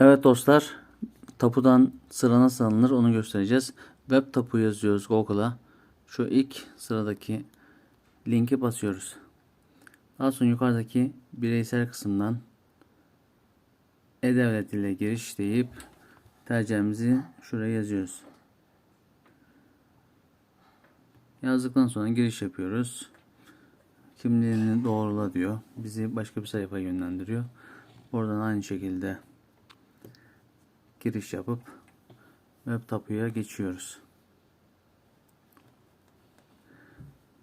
Evet dostlar, tapudan sıra nasıl alınır onu göstereceğiz. Web tapu yazıyoruz Google'a. Şu ilk sıradaki linki basıyoruz. Daha sonra yukarıdaki bireysel kısımdan e-devlet ile giriş deyip tercihimizi şuraya yazıyoruz. Yazdıktan sonra giriş yapıyoruz. Kimliğini doğrula diyor. Bizi başka bir sayfaya yönlendiriyor. Oradan aynı şekilde giriş yapıp web tapuya geçiyoruz.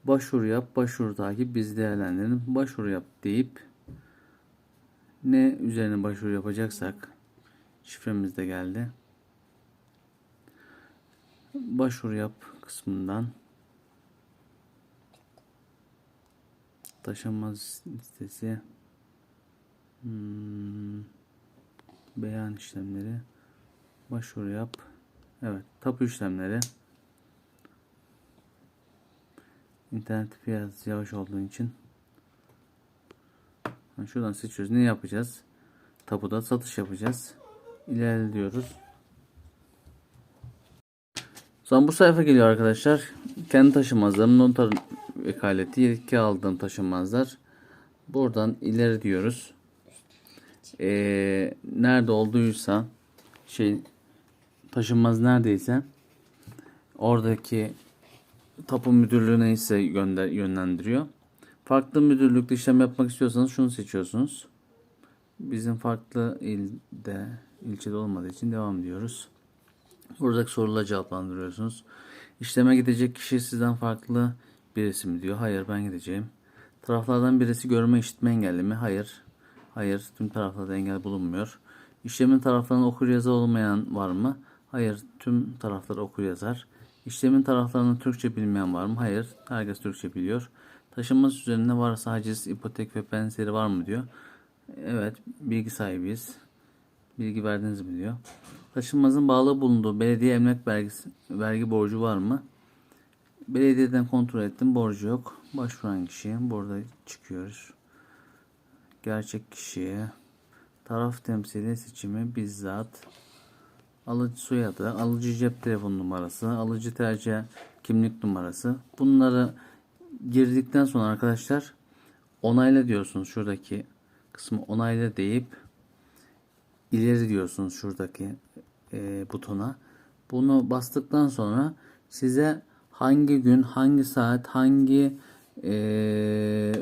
Başvuru yap, başvuru takip, biz değerlendirelim. Başvuru yap deyip ne üzerine başvuru yapacaksak şifremiz de geldi. Başvuru yap kısmından taşınmaz listesi hmm, beyan işlemleri başvuru yap. Evet tapu işlemleri. İnternet fiyatı yavaş olduğu için. Şuradan seçiyoruz. Ne yapacağız? Tapuda satış yapacağız. İlerliyoruz. Sonra bu sayfa geliyor arkadaşlar. Kendi taşınmazlarım, noter vekaleti, yetki aldığım taşınmazlar. Buradan ileri diyoruz. Ee, nerede olduysa şey taşınmaz neredeyse oradaki tapu müdürlüğü neyse gönder, yönlendiriyor. Farklı müdürlükte işlem yapmak istiyorsanız şunu seçiyorsunuz. Bizim farklı ilde, ilçede olmadığı için devam diyoruz. Buradaki soruları cevaplandırıyorsunuz. İşleme gidecek kişi sizden farklı birisi mi diyor. Hayır ben gideceğim. Taraflardan birisi görme işitme engelli mi? Hayır. Hayır. Tüm taraflarda engel bulunmuyor. İşlemin taraflarında okur yazar olmayan var mı? Hayır. Tüm taraflar okur yazar. İşlemin taraflarında Türkçe bilmeyen var mı? Hayır. Herkes Türkçe biliyor. Taşınmaz üzerinde varsa haciz, ipotek ve benzeri var mı diyor. Evet. Bilgi sahibiyiz. Bilgi verdiniz mi diyor. Taşınmazın bağlı bulunduğu belediye emlak vergisi, vergi borcu var mı? Belediyeden kontrol ettim. Borcu yok. Başvuran kişi. Burada çıkıyoruz. Gerçek kişiye. Taraf temsili seçimi bizzat. Alıcı soyadı, alıcı cep telefon numarası, alıcı tercih kimlik numarası. Bunları girdikten sonra arkadaşlar onayla diyorsunuz şuradaki kısmı onayla deyip ileri diyorsunuz şuradaki e, butona. Bunu bastıktan sonra size hangi gün, hangi saat, hangi e,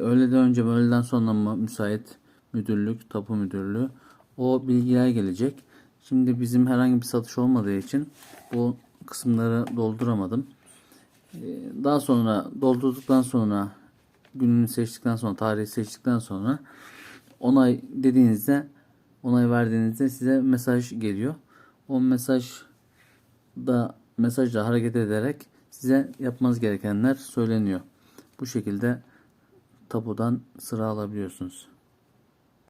öğleden önce mi, öğleden sonra mı müsait müdürlük, tapu müdürlüğü o bilgiler gelecek. Şimdi bizim herhangi bir satış olmadığı için bu kısımları dolduramadım. E, daha sonra doldurduktan sonra gününü seçtikten sonra, tarihi seçtikten sonra onay dediğinizde onay verdiğinizde size mesaj geliyor. O mesaj da mesajla hareket ederek size yapmanız gerekenler söyleniyor. Bu şekilde tapudan sıra alabiliyorsunuz.